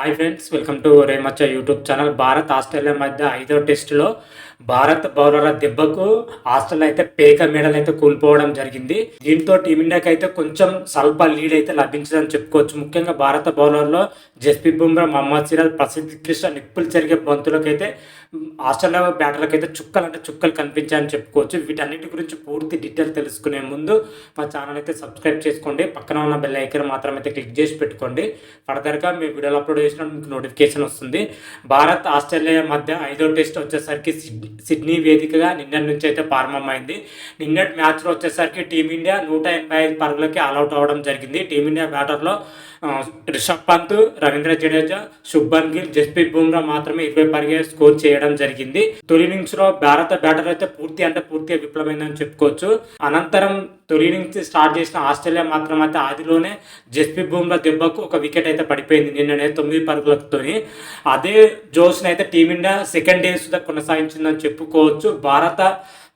Hi friends welcome to రేమచ్చ YouTube channel Bharat Australia మధ్య ఐదో టెస్టులో భారత్ బౌలర్ల దెబ్బకు ఆస్ట్రేలియా అయితే పేక మెడల్ అయితే కూలిపోవడం జరిగింది. దీంతో టీమిండియాకి అయితే కొంచెం స్వల్ప లీడ్ అయితే లభించదని చెప్పుకోవచ్చు. ముఖ్యంగా భారత బౌలర్లో జస్ప్రీత్ బుమ్రా మహమ్మద్ సిరాజ్ ప్రసిద్ధ కృష్ణ నిప్పులు జరిగే బంతులకైతే ఆస్ట్రేలియా బ్యాటర్లకు అయితే చుక్కలు అంటే చుక్కలు కనిపించాయని చెప్పుకోవచ్చు. వీటన్నిటి గురించి పూర్తి డీటెయిల్ తెలుసుకునే ముందు మా ఛానల్ అయితే సబ్స్క్రైబ్ చేసుకోండి. పక్కన ఉన్న బెల్ ఐకన్ మాత్రం అయితే క్లిక్ చేసి పెట్టుకోండి. ఫర్దర్గా మీ వీడియోలు అప్లోడ్ చేసిన మీకు నోటిఫికేషన్ వస్తుంది. భారత్ ఆస్ట్రేలియా మధ్య ఐదో టెస్ట్ వచ్చేసరికి సిడ్నీ వేదికగా నిన్నటి నుంచి అయితే ప్రారంభమైంది. నిన్నటి మ్యాచ్లో వచ్చేసరికి టీమిండియా నూట ఎనభై ఐదు పరుగులకి ఆల్అవుట్ అవ్వడం జరిగింది. టీమిండియా బ్యాటర్లో రిషబ్ పంత్ రవీంద్ర జడేజా శుభన్ గిల్ జస్ప్రీత్ బుమ్రా మాత్రమే ఇరవై పరుగే స్కోర్ చేయడం జరిగింది. తొలి ఇన్నింగ్స్లో భారత బ్యాటర్ అయితే పూర్తి అంటే పూర్తిగా విఫలమైందని చెప్పుకోవచ్చు. అనంతరం తొలి ఇన్నింగ్స్ స్టార్ట్ చేసిన ఆస్ట్రేలియా మాత్రం అయితే ఆదిలోనే జస్ప్రీత్ బుమ్రా దెబ్బకు ఒక వికెట్ అయితే పడిపోయింది నిన్ననే తొమ్మిది పరుగులతో అదే జోస్ని అయితే టీమిండియా సెకండ్ డేస్ కొనసాగించిందని చెప్పుకోవచ్చు. భారత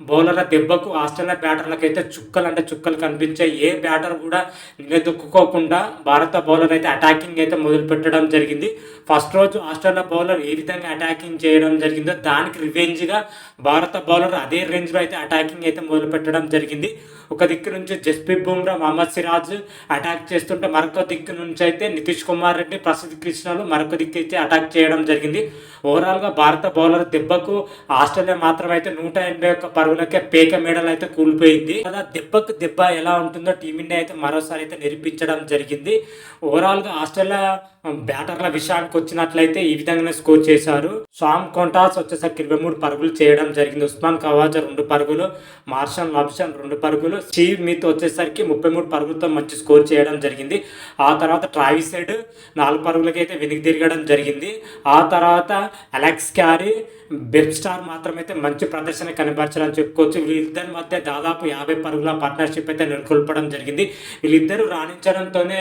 బౌలర్ల దెబ్బకు ఆస్ట్రేలియా బ్యాటర్లకు అయితే చుక్కలు అంటే చుక్కలు కనిపించే ఏ బ్యాటర్ కూడా నిలదొక్కుకోకుండా భారత బౌలర్ అయితే అటాకింగ్ అయితే మొదలు పెట్టడం జరిగింది. ఫస్ట్ రోజు ఆస్ట్రేలియా బౌలర్ ఏ విధంగా అటాకింగ్ చేయడం జరిగిందో దానికి రివెంజ్గా భారత బౌలర్ అదే రేంజ్లో అయితే అటాకింగ్ అయితే మొదలు పెట్టడం జరిగింది. ఒక దిక్కు నుంచి జస్ప్రీత్ బుమ్రా మహమ్మద్ సిరాజ్ అటాక్ చేస్తుంటే మరొక దిక్కు నుంచి అయితే నితీష్ కుమార్ రెడ్డి ప్రసిద్ధ్ కృష్ణలు మరొక దిక్కు అయితే అటాక్ చేయడం జరిగింది. ఓవరాల్గా భారత బౌలర్ దెబ్బకు ఆస్ట్రేలియా మాత్రం అయితే నూట ఎనభై ఒక్క పరుగులకే పేక మెడల్ అయితే కూలిపోయింది. కదా దెబ్బకు దెబ్బ ఎలా ఉంటుందో టీమిండియా అయితే మరోసారి అయితే నిరూపించడం జరిగింది. ఓవరాల్గా ఆస్ట్రేలియా బ్యాటర్ల విషయానికి వచ్చినట్లయితే ఈ విధంగానే స్కోర్ చేశారు. షామ్ కొంటాస్ వచ్చేసరికి ఇరవై మూడు పరుగులు చేయడం జరిగింది. ఉస్మాన్ కవాజా రెండు పరుగులు మార్షన్ లాబ్షన్ రెండు పరుగులు స్టీవ్ మిత్ వచ్చేసరికి ముప్పై మూడు పరుగులతో మంచి స్కోర్ చేయడం జరిగింది. ఆ తర్వాత ట్రావిస్ హెడ్ నాలుగు పరుగులకి అయితే వెనక్కి తిరగడం జరిగింది. ఆ తర్వాత అలెక్స్ క్యారీ బెబ్ స్టార్ మాత్రమైతే మంచి ప్రదర్శన కనబరచాలని చెప్పుకోవచ్చు. వీళ్ళిద్దరి మధ్య దాదాపు యాభై పరుగుల పార్ట్నర్షిప్ అయితే నెలకొల్పడం జరిగింది. వీళ్ళిద్దరూ రాణించడంతోనే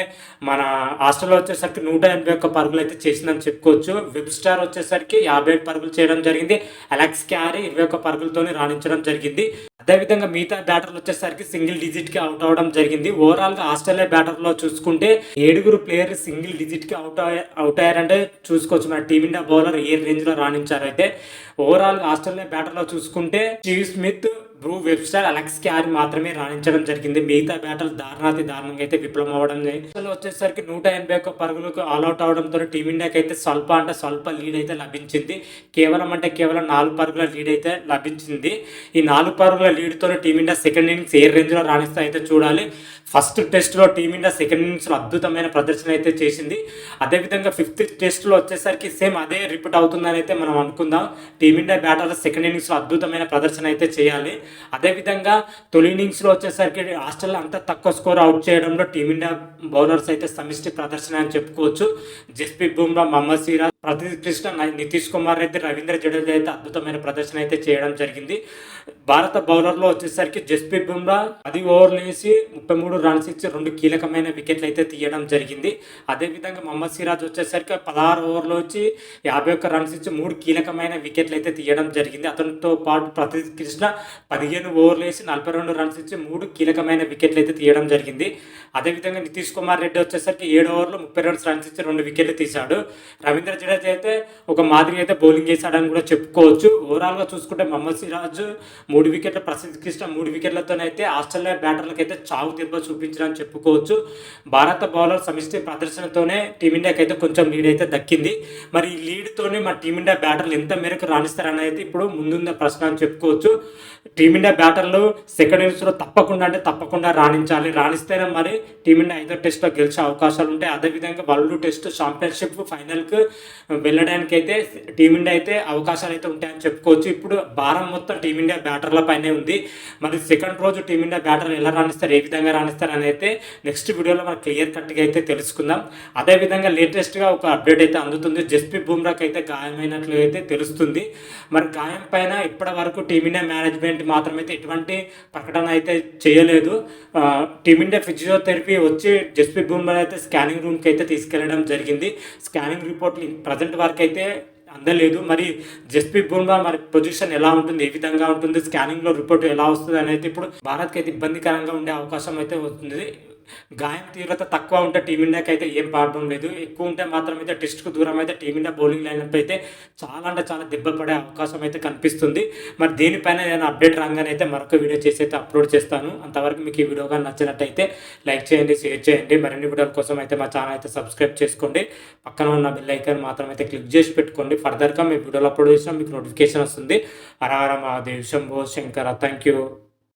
మన ఆస్ట్రేలియా వచ్చేసరికి నూట ఎనభై ఒక్క పరుగులు అయితే చేసిందని చెప్పుకోవచ్చు. వెబ్ స్టార్ వచ్చేసరికి యాభై ఏడు పరుగులు చేయడం జరిగింది. అలెక్స్ క్యారీ ఇరవై ఒక్క పరుగులతోనే రాణించడం జరిగింది. అదేవిధంగా మిగతా బ్యాటర్లు వచ్చేసరికి సింగిల్ డిజిట్కి అవుట్ అవడం జరిగింది. ఓవరాల్గా ఆస్ట్రేలియా బ్యాటర్లో చూసుకుంటే ఏడుగురు ప్లేయర్ సింగిల్ డిజిట్కి అవుట్ అవుట్ అయ్యారంటే చూసుకోవచ్చు. మన టీమిండియా బౌలర్ ఏ రేంజ్లో రాణించారైతే ఓవరాల్గా ఆస్ట్రేలియా బ్యాటర్లో చూసుకుంటే Steve Smith Beau Webster Alex Carey మాత్రమే రాణించడం జరిగింది. మిగతా బ్యాటర్లు దారుణాతి దారుణంగా అయితే విఫలం అవ్వడం అసలు వచ్చేసరికి నూట ఎనభై ఒక్క పరుగులకు ఆల్అౌట్ అవడంతో టీమిండియాకి అయితే స్వల్ప అంటే స్వల్ప లీడ్ అయితే లభించింది. కేవలం అంటే కేవలం నాలుగు పరుగుల లీడ్ అయితే లభించింది. ఈ నాలుగు పరుగుల లీడ్తో టీమిండియా సెకండ్ ఇన్నింగ్స్ ఏ రేంజ్లో రాణిస్తే అయితే చూడాలి. ఫస్ట్ టెస్ట్లో టీమిండియా సెకండ్ ఇన్నింగ్స్లో అద్భుతమైన ప్రదర్శన అయితే చేసింది. అదేవిధంగా ఫిఫ్త్ టెస్ట్లో వచ్చేసరికి సేమ్ అదే రిపీట్ అవుతుందని అయితే మనం అనుకుందాం. టీమిండియా బ్యాటర్లు సెకండ్ ఇన్నింగ్స్లో అద్భుతమైన ప్రదర్శన అయితే చేయాలి. అదేవిధంగా తొలి ఇన్నింగ్స్లో వచ్చేసరికి ఆస్ట్రేలియా అంత తక్కువ స్కోర్ అవుట్ చేయడంలో టీమిండియా బౌలర్స్ అయితే సమిష్టి ప్రదర్శన అని చెప్పుకోవచ్చు. జస్ప్రీత్ బుమ్రా మహమ్మద్ సిరాజ్ ప్రదీప్ కృష్ణ న- నితీష్ కుమార్ రెడ్డి రవీంద్ర జడేజా అయితే అద్భుతమైన ప్రదర్శన అయితే చేయడం జరిగింది. భారత బౌలర్లో వచ్చేసరికి జస్ప్రీత్ బుమ్రా పది ఓవర్లు వేసి ముప్పై మూడు రన్స్ ఇచ్చి రెండు కీలకమైన వికెట్లు అయితే తీయడం జరిగింది. అదేవిధంగా మహమ్మద్ సిరాజ్ వచ్చేసరికి పదహారు ఓవర్లో వచ్చి యాభై ఒక్క రన్స్ ఇచ్చి మూడు కీలకమైన వికెట్లు అయితే తీయడం జరిగింది. అతనితో పాటు ప్రతి కృష్ణ పదిహేను ఓవర్లు వేసి నలభై రెండు రన్స్ ఇచ్చి మూడు కీలకమైన వికెట్లు అయితే తీయడం జరిగింది. అదేవిధంగా నితీష్ కుమార్ రెడ్డి వచ్చేసరికి ఏడు ఓవర్లు ముప్పై రెండు రన్స్ ఇచ్చి రెండు వికెట్లు తీశాడు. రవీంద్ర జడేజా అయితే ఒక మాదిరి అయితే బౌలింగ్ వేసాడని కూడా చెప్పుకోవచ్చు. ఓవరాల్గా చూసుకుంటే మహమ్మద్ సిరాజ్ మూడు వికెట్ల ప్రసిద్ధి కృష్ణ మూడు వికెట్లతోనైతే ఆస్ట్రేలియా బ్యాటర్లకు అయితే చావు దెబ్బ చూపించడానికి చెప్పుకోవచ్చు. భారత బౌలర్ సమిష్టి ప్రదర్శనతోనే టీమిండియాకి అయితే కొంచెం లీడ్ అయితే దక్కింది. మరి ఈ లీడ్తోనే మన టీమిండియా బ్యాటర్లు ఎంత మేరకు రాణిస్తారని అయితే ఇప్పుడు ముందున్న ప్రశ్న అని చెప్పుకోవచ్చు. టీమిండియా బ్యాటర్లు సెకండ్ ఇన్నింగ్స్లో తప్పకుండా అంటే తప్పకుండా రాణించాలి. రాణిస్తేనే మరి టీమిండియా ఐదో టెస్ట్లో గెలిచే అవకాశాలు ఉంటాయి అదేవిధంగా వరల్డ్ టెస్ట్ ఛాంపియన్షిప్ ఫైనల్కి వెళ్ళడానికి అయితే టీమిండియా అయితే అవకాశాలు అయితే ఉంటాయని చెప్పుకోవచ్చు. ఇప్పుడు భారం మొత్తం టీమిండియా బ్యాటర్ల పైనే ఉంది. మరి సెకండ్ రోజు టీమిండియా బ్యాటర్లు ఎలా రాణిస్తారు ఏ విధంగా రాణిస్తారు అని అయితే నెక్స్ట్ వీడియోలో మనం క్లియర్ కట్గా అయితే తెలుసుకుందాం. అదేవిధంగా లేటెస్ట్గా ఒక అప్డేట్ అయితే అందుతుంది. జస్ప్రీత్ బుమ్రాకి అయితే గాయమైనట్లు అయితే తెలుస్తుంది. మరి గాయం పైన ఇప్పటి వరకు టీమిండియా మేనేజ్మెంట్ మాత్రమైతే ఎటువంటి ప్రకటన అయితే చేయలేదు. టీమిండియా ఫిజియోథెరపీ వచ్చి జస్ప్రీత్ బుమ్రా అయితే స్కానింగ్ రూమ్కి అయితే తీసుకెళ్ళడం జరిగింది. స్కానింగ్ రిపోర్ట్లు ప్రజెంట్ వరకు అయితే అందలేదు. మరి జస్ప్రీత్ బుమ్రా మరి పొజిషన్ ఎలా ఉంటుంది? ఏ విధంగా ఉంటుంది? స్కానింగ్లో రిపోర్ట్ ఎలా వస్తుంది? అనేది ఇప్పుడు భారత్కి అయితే ఇబ్బందికరంగా ఉండే అవకాశం అయితే వస్తుంది. గాయం తీవ్రత తక్కువ ఉంటే టీమిండియాకి అయితే ఏం ప్రాబ్లం లేదు. ఎక్కువ ఉంటే మాత్రం అయితే టెస్ట్కు దూరం అయితే టీమిండియా బౌలింగ్ లైన్అప్ అయితే చాలా అంటే చాలా దెబ్బ పడే అవకాశం అయితే కనిపిస్తుంది. మరి దీనిపైన నేను అప్డేట్ రాగానే అయితే మరొక వీడియో చేసి అయితే అప్లోడ్ చేస్తాను. అంతవరకు మీకు ఈ వీడియో కానీ నచ్చినట్టయితే లైక్ చేయండి షేర్ చేయండి. మరిన్ని వీడియోల కోసం అయితే మా ఛానల్ అయితే సబ్స్క్రైబ్ చేసుకోండి. పక్కన ఉన్న బెల్ ఐకాన్ మాత్రం అయితే క్లిక్ చేసి పెట్టుకోండి. ఫర్దర్గా మీ వీడియోలు అప్లోడ్ చేసినా మీకు నోటిఫికేషన్ వస్తుంది. హర హర మహాదేవ్ శంభో శంకర. Thank you